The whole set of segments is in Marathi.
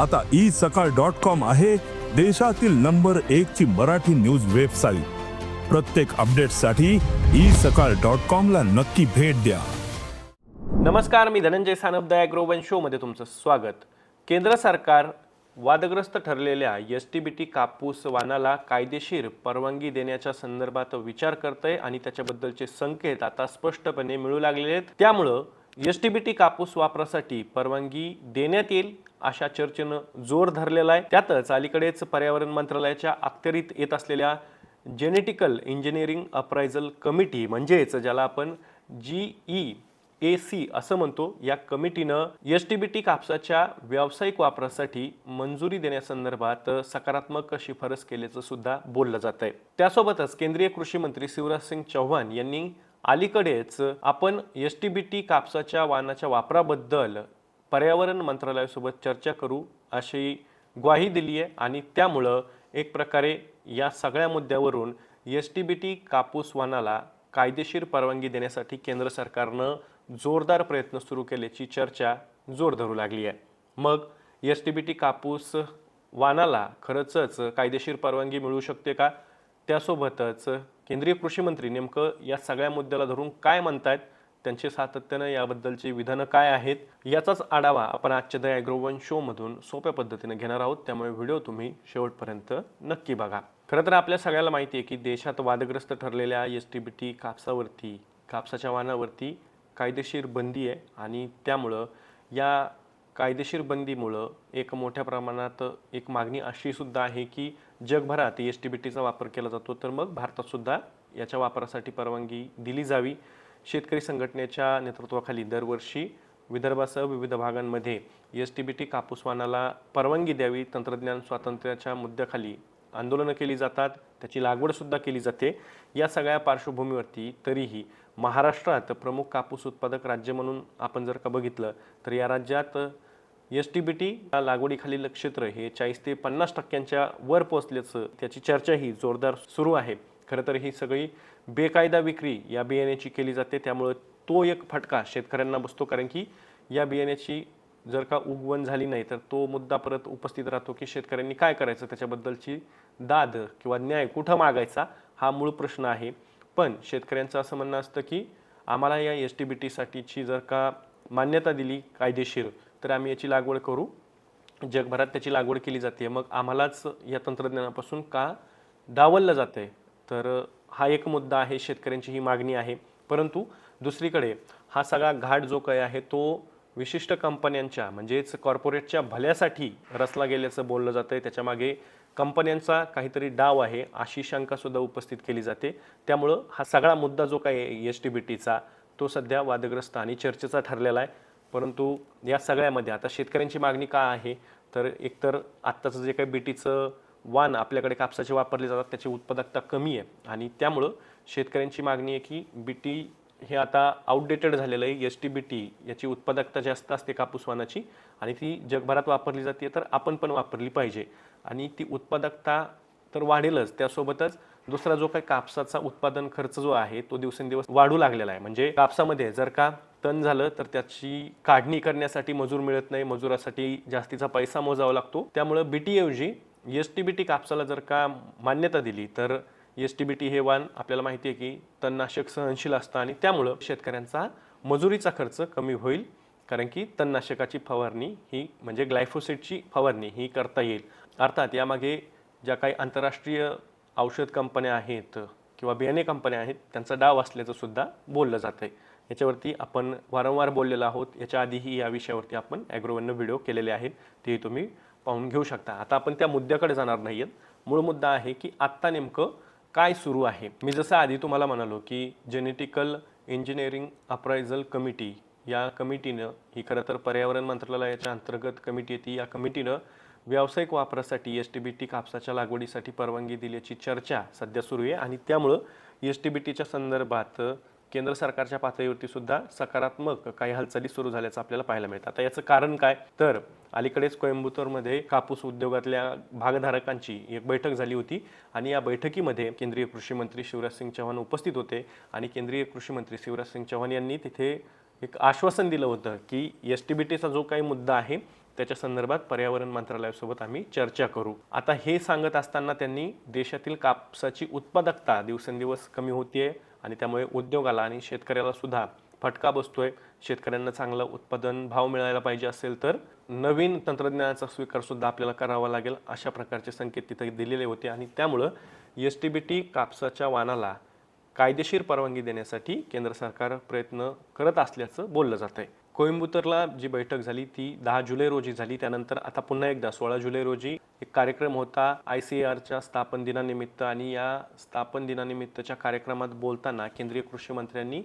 आता ई सकाळ डॉट कॉम आहे देशातील नंबर एक ची मराठी न्यूज वेबसाईट. प्रत्येक अपडेटसाठी ई सकाळ डॉट कॉम ला नक्की भेट द्या. नमस्कार मी धनंजय सानप द शो शोमध्ये तुमचं स्वागत. केंद्र सरकार वादग्रस्त ठरलेल्या एस टी बी टी कापूस वानाला कायदेशीर परवानगी देण्याच्या संदर्भात विचार करतंय आणि त्याच्याबद्दलचे संकेत आता स्पष्टपणे मिळू लागलेले आहेत. त्यामुळं एस टी बी टी कापूस वापरासाठी परवानगी देण्यात येईल अशा चर्चेनं जोर धरलेला आहे. त्यातच अलीकडेच पर्यावरण मंत्रालयाच्या अखत्यारीत येत असलेल्या जेनेटिकल इंजिनिअरिंग अप्रायझल कमिटी म्हणजेच ज्याला आपण जी ई ए सी असं म्हणतो या कमिटीनं एस टी बी टी कापसाच्या व्यावसायिक वापरासाठी मंजुरी देण्यासंदर्भात सकारात्मक शिफारस केल्याचं सुद्धा बोललं जात आहे त्यासोबतच केंद्रीय कृषी मंत्री शिवराज सिंग चौहान यांनी अलीकडेच आपण एस टी बी टी कापसाच्या वाहनाच्या वापराबद्दल पर्यावरण मंत्रालयासोबत चर्चा करू अशी ग्वाही दिली आहे आणि त्यामुळं एक प्रकारे या सगळ्या मुद्द्यावरून एस टी बी टी कापूस वाहनाला कायदेशीर परवानगी देण्यासाठी केंद्र सरकारनं जोरदार प्रयत्न सुरू केल्याची चर्चा जोर धरू लागली आहे. मग एस टी बी टी कापूस वाहनाला खरंच कायदेशीर परवानगी मिळू शकते का? त्यासोबतच केंद्रीय कृषी मंत्री नेमकं या सगळ्या मुद्द्याला धरून काय म्हणतायत? त्यांचे सातत्यानं याबद्दलची विधानं काय आहेत? याचाच आढावा आपण आजच्या द ॲग्रोवन शोमधून सोप्या पद्धतीनं घेणार आहोत. त्यामुळे व्हिडिओ तुम्ही शेवटपर्यंत नक्की बघा. खरं तर आपल्या सगळ्याला माहिती आहे की देशात वादग्रस्त ठरलेल्या एस टी बी टी कापसावरती कापसाच्या वाहनावरती कायदेशीर बंदी आहे आणि त्यामुळं या कायदेशीर बंदीमुळं एक मोठ्या प्रमाणात एक मागणी अशी सुद्धा आहे की जगभरात एस टी बी टीचा वापर केला जातो तर मग भारतातसुद्धा याच्या वापरासाठी परवानगी दिली जावी. शेतकरी संघटनेच्या नेतृत्वाखाली दरवर्षी विदर्भासह विविध भागांमध्ये एस टी बी टी कापूसवानाला परवानगी द्यावी तंत्रज्ञान स्वातंत्र्याच्या मुद्द्याखाली आंदोलनं केली जातात त्याची लागवडसुद्धा केली जाते. या सगळ्या पार्श्वभूमीवरती तरीही महाराष्ट्रात प्रमुख कापूस उत्पादक राज्य म्हणून आपण जर का बघितलं तर या राज्यात एस टी बी टी लागवडीखालील क्षेत्र हे चाळीस ते पन्नास टक्क्यांच्या वर पोहोचल्याचं त्याची चर्चाही जोरदार सुरू आहे. खरं तर ही सगळी बेकायदा विक्री या बियाण्याची केली जाते. त्यामुळं तो एक फटका शेतकऱ्यांना बसतो. कारण की या बियाण्याची जर का उगवण झाली नाही तर तो मुद्दा परत उपस्थित राहतो की शेतकऱ्यांनी काय करायचं? त्याच्याबद्दलची दाद किंवा न्याय कुठं मागायचा? हा मूळ प्रश्न आहे. पण शेतकऱ्यांचं असं म्हणणं असतं की आम्हाला या एस टी बी टीसाठीची जर का मान्यता दिली कायदेशीर तर आम्ही याची लागवड करू. जगभरात त्याची लागवड केली जाते. मग आम्हालाच या तंत्रज्ञानापासून का डावललं जातं आहे तर हा एक मुद्दा आहे शेतकऱ्यांची ही मागणी आहे. परंतु दुसरीकडे हा सगळा घाट जो काही आहे तो विशिष्ट कंपन्यांच्या म्हणजेच कॉर्पोरेटच्या भल्यासाठी रचला गेल्याचं बोललं जातं आहे त्याच्यामागे कंपन्यांचा काहीतरी डाव आहे अशी शंकासुद्धा उपस्थित केली जाते. त्यामुळं हा सगळा मुद्दा जो काही आहे एस टी बी टीचा तो सध्या वादग्रस्त आणि चर्चेचा ठरलेला आहे. परंतु या सगळ्यामध्ये आता शेतकऱ्यांची मागणी का आहे? तर एकतर आत्ताचं जे काही बीटीचं वाण आपल्याकडे कापसाचे वापरले जातात त्याची उत्पादकता कमी आहे. आणि त्यामुळं शेतकऱ्यांची मागणी आहे की बीटी हे आता आउटडेटेड झालेलं आहे एस टी बी टी याची उत्पादकता जास्त असते कापूस वाणाची आणि ती जगभरात वापरली जाते तर आपण पण वापरली पाहिजे. आणि ती उत्पादकता तर वाढेलच. त्यासोबतच दुसरा जो काही कापसाचा उत्पादन खर्च जो आहे तो दिवसेंदिवस वाढू लागलेला आहे. म्हणजे कापसामध्ये जर का तण झालं तर त्याची काढणी करण्यासाठी मजूर मिळत नाही मजुरासाठी जास्तीचा पैसा मोजावा लागतो. त्यामुळं बीटीऐवजी एस टी बी टी कापसाला जर का मान्यता दिली तर एस टी बी टी हे वाण आपल्याला माहिती आहे की तणनाशक सहनशील असतं आणि त्यामुळं शेतकऱ्यांचा मजुरीचा खर्च कमी होईल. कारण की तणनाशकाची फवारणी ही म्हणजे ग्लायफोसेटची फवारणी ही करता येईल. अर्थात यामागे ज्या काही आंतरराष्ट्रीय औषध कंपन्या आहेत किंवा बियाणे कंपन्या आहेत त्यांचा डाव असल्याचं सुद्धा बोललं जातं आहे याच्यावरती आपण वारंवार बोललेलो आहोत. याच्या आधीही या विषयावरती आपण ॲग्रोवननं व्हिडिओ केलेले आहेत. ते तुम्ही पाहून घेऊ शकता. आता आपण त्या मुद्द्याकडे जाणार नाही आहेत मूळ मुद्दा आहे की आत्ता नेमकं काय सुरू आहे? मी जसं आधी तुम्हाला म्हणालो की जेनेटिकल इंजिनिअरिंग अप्रायझल कमिटी या कमिटीनं ही खरं तर पर्यावरण मंत्रालयाच्या अंतर्गत कमिटी येते या कमिटीनं व्यावसायिक वापरासाठी एस टी बी टी कापसाच्या लागवडीसाठी परवानगी दिल्याची चर्चा सध्या सुरू आहे आणि त्यामुळं एस टी बी टीच्या संदर्भात केंद्र सरकारच्या पातळीवरती सुद्धा सकारात्मक काही हालचाली सुरू झाल्याचं आपल्याला पाहायला मिळतं. आता याचं कारण काय? तर अलीकडेच कोयंबतूरमध्ये कापूस उद्योगातल्या भागधारकांची एक बैठक झाली होती आणि या बैठकीमध्ये केंद्रीय कृषी मंत्री शिवराज सिंग चौहान उपस्थित होते आणि केंद्रीय कृषी मंत्री शिवराज सिंग चौहान यांनी तिथे एक आश्वासन दिलं होतं की एस टी बी टीचा जो काही मुद्दा आहे त्याच्या संदर्भात पर्यावरण मंत्रालयासोबत आम्ही चर्चा करू. आता हे सांगत असताना त्यांनी देशातील कापसाची उत्पादकता दिवसेंदिवस कमी होतीये आणि त्यामुळे उद्योगाला आणि शेतकऱ्याला सुद्धा फटका बसतोय. शेतकऱ्यांना चांगलं उत्पादन भाव मिळायला पाहिजे असेल तर नवीन तंत्रज्ञानाचा स्वीकार सुद्धा आपल्याला करावा लागेल अशा प्रकारचे संकेत तिथे दिलेले होते आणि त्यामुळं एस टी बी टी कापसाच्या वाणाला कायदेशीर परवानगी देण्यासाठी केंद्र सरकार प्रयत्न करत असल्याचं बोललं जात आहे कोइंबतूरला जी बैठक झाली ती दहा जुलै रोजी झाली. त्यानंतर आता पुन्हा एकदा सोळा जुलै रोजी एक कार्यक्रम होता आय सी आरच्या स्थापन दिनानिमित्त आणि या स्थापन दिनानिमित्तच्या कार्यक्रमात बोलताना केंद्रीय कृषी मंत्र्यांनी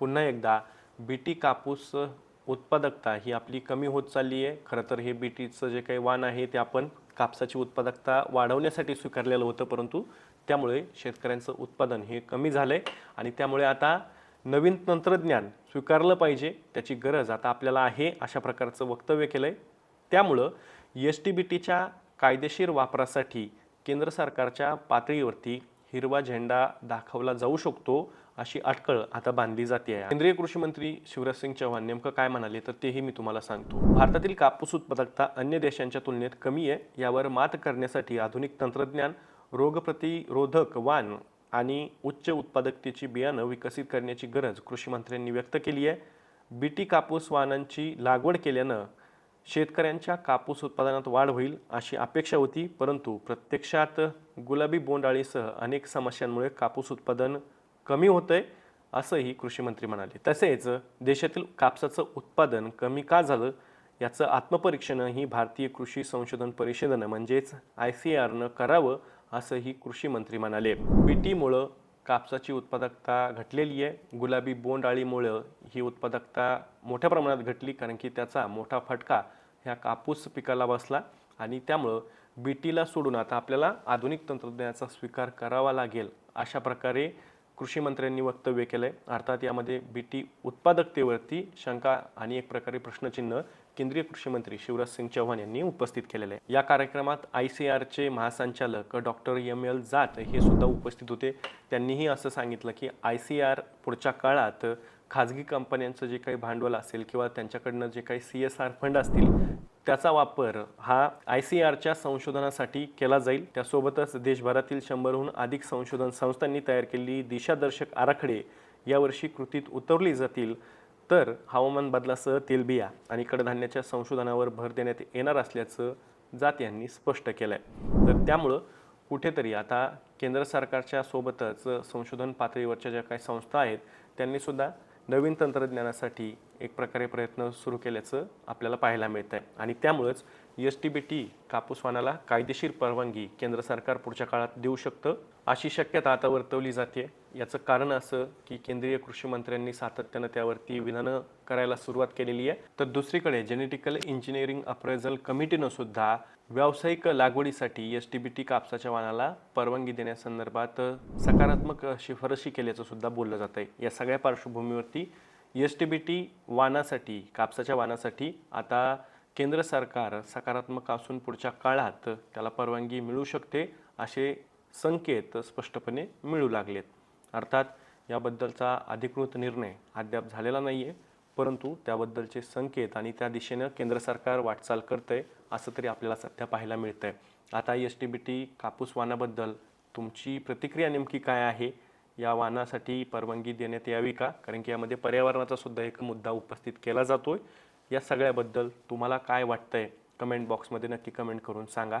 पुन्हा एकदा बीटी कापूस उत्पादकता ही आपली कमी होत चालली आहे खरं तर हे बीटीचं जे काही वाण आहे ते आपण कापसाची उत्पादकता वाढवण्यासाठी स्वीकारलेलं होतं परंतु त्यामुळे शेतकऱ्यांचं उत्पादन हे कमी झालं आहे आणि त्यामुळे आता नवीन तंत्रज्ञान स्वीकारलं पाहिजे त्याची गरज आता आपल्याला आहे अशा प्रकारचं वक्तव्य केलं आहे त्यामुळं एस टी बी टीच्या कायदेशीर वापरासाठी केंद्र सरकारच्या पातळीवरती हिरवा झेंडा दाखवला जाऊ शकतो अशी अटकळ आता बांधली जाते. आहे केंद्रीय कृषी मंत्री शिवराज सिंग चौहान नेमकं काय म्हणाले तर तेही मी तुम्हाला सांगतो. भारतातील कापूस उत्पादकता अन्य देशांच्या तुलनेत कमी आहे. यावर मात करण्यासाठी आधुनिक तंत्रज्ञान रोगप्रतिरोधक वाण आणि उच्च उत्पादकतेची बियाणं विकसित करण्याची गरज कृषी मंत्र्यांनी व्यक्त केली आहे. बीटी कापूस वाहनांची लागवड केल्यानं शेतकऱ्यांच्या कापूस उत्पादनात वाढ होईल अशी अपेक्षा होती परंतु प्रत्यक्षात गुलाबी बोंडाळीसह अनेक समस्यांमुळे कापूस उत्पादन कमी होतंय असंही कृषी मंत्री म्हणाले. तसेच देशातील कापसाचं उत्पादन कमी का झालं याचं आत्मपरीक्षणही भारतीय कृषी संशोधन परिषदेनं म्हणजेच आय सी आरनं करावं असंही कृषी मंत्री म्हणाले. बीटीमुळं कापसाची उत्पादकता घटलेली आहे. गुलाबी बोंडआळीमुळं ही उत्पादकता मोठ्या प्रमाणात घटली कारण की त्याचा मोठा फटका ह्या कापूस पिकाला बसला आणि त्यामुळं बीटीला सोडून आता आपल्याला आधुनिक तंत्रज्ञानाचा स्वीकार करावा लागेल अशा प्रकारे कृषी मंत्र्यांनी वक्तव्य केलं आहे अर्थात यामध्ये बीटी उत्पादकतेवरती शंका आणि एक प्रकारे प्रश्नचिन्ह केंद्रीय कृषी मंत्री शिवराज सिंग चौहान यांनी उपस्थित केलेले आहे. या कार्यक्रमात आय सी आरचे महासंचालक डॉक्टर एम एल जात हे सुद्धा उपस्थित होते. त्यांनीही असं सांगितलं की आय सी आर पुढच्या काळात खाजगी कंपन्यांचं जे काही भांडवल असेल किंवा त्यांच्याकडनं जे काही सी एस आर फंड असतील त्याचा वापर हा आय सी आरच्या संशोधनासाठी केला जाईल. त्यासोबतच देशभरातील शंभरहून अधिक संशोधन संस्थांनी तयार केलेली दिशादर्शक आराखडे यावर्षी कृतीत उतरली जातील. तर हवामान बदलासह तेलबिया आणि कडधान्याच्या संशोधनावर भर देण्यात येणार असल्याचं जात यांनी स्पष्ट केलं आहे तर त्यामुळं कुठेतरी आता केंद्र सरकारच्या सोबतच संशोधन पातळीवरच्या ज्या काही संस्था आहेत त्यांनीसुद्धा नवीन तंत्रज्ञानासाठी एक प्रकारे प्रयत्न सुरू केल्याचं आपल्याला पाहायला मिळत आहे आणि त्यामुळंच एस टी बी टी कापूसवानाला कायदेशीर परवानगी केंद्र सरकार पुढच्या काळात देऊ शकतं अशी शक्यता आता वर्तवली जाते याचं कारण असं की केंद्रीय कृषी मंत्र्यांनी सातत्यानं त्यावरती विधानं करायला सुरुवात केलेली आहे. तर दुसरीकडे जेनेटिकल इंजिनिअरिंग अप्रेझल कमिटीनं सुद्धा व्यावसायिक लागवडीसाठी एस टी बी टी कापसाच्या वाणाला परवानगी देण्यासंदर्भात सकारात्मक शिफारशी केल्याचं सुद्धा बोललं जात आहे. या सगळ्या पार्श्वभूमीवरती एस टी बी टी वाणासाठी कापसाच्या वाणासाठी आता केंद्र सरकार सकारात्मक असून पुढच्या काळात त्याला परवानगी मिळू शकते असे संकेत स्पष्टपणे मिळू लागलेत. अर्थात याबद्दलचा अधिकृत निर्णय अद्याप झालेला नाही आहे परंतु त्याबद्दलचे संकेत आणि त्या दिशेनं केंद्र सरकार वाटचाल करतंय असं तरी आपल्याला सध्या पाहायला मिळतंय. आता एस टी बी टी कापूस वानाबद्दल तुमची प्रतिक्रिया नेमकी काय आहे? या वाहनासाठी परवानगी देण्यात यावी का? कारण की यामध्ये पर्यावरणाचा सुद्धा एक मुद्दा उपस्थित केला जातोय. या सगळ्याबद्दल तुम्हाला काय वाटतंय? कमेंट बॉक्समध्ये नक्की कमेंट करून सांगा.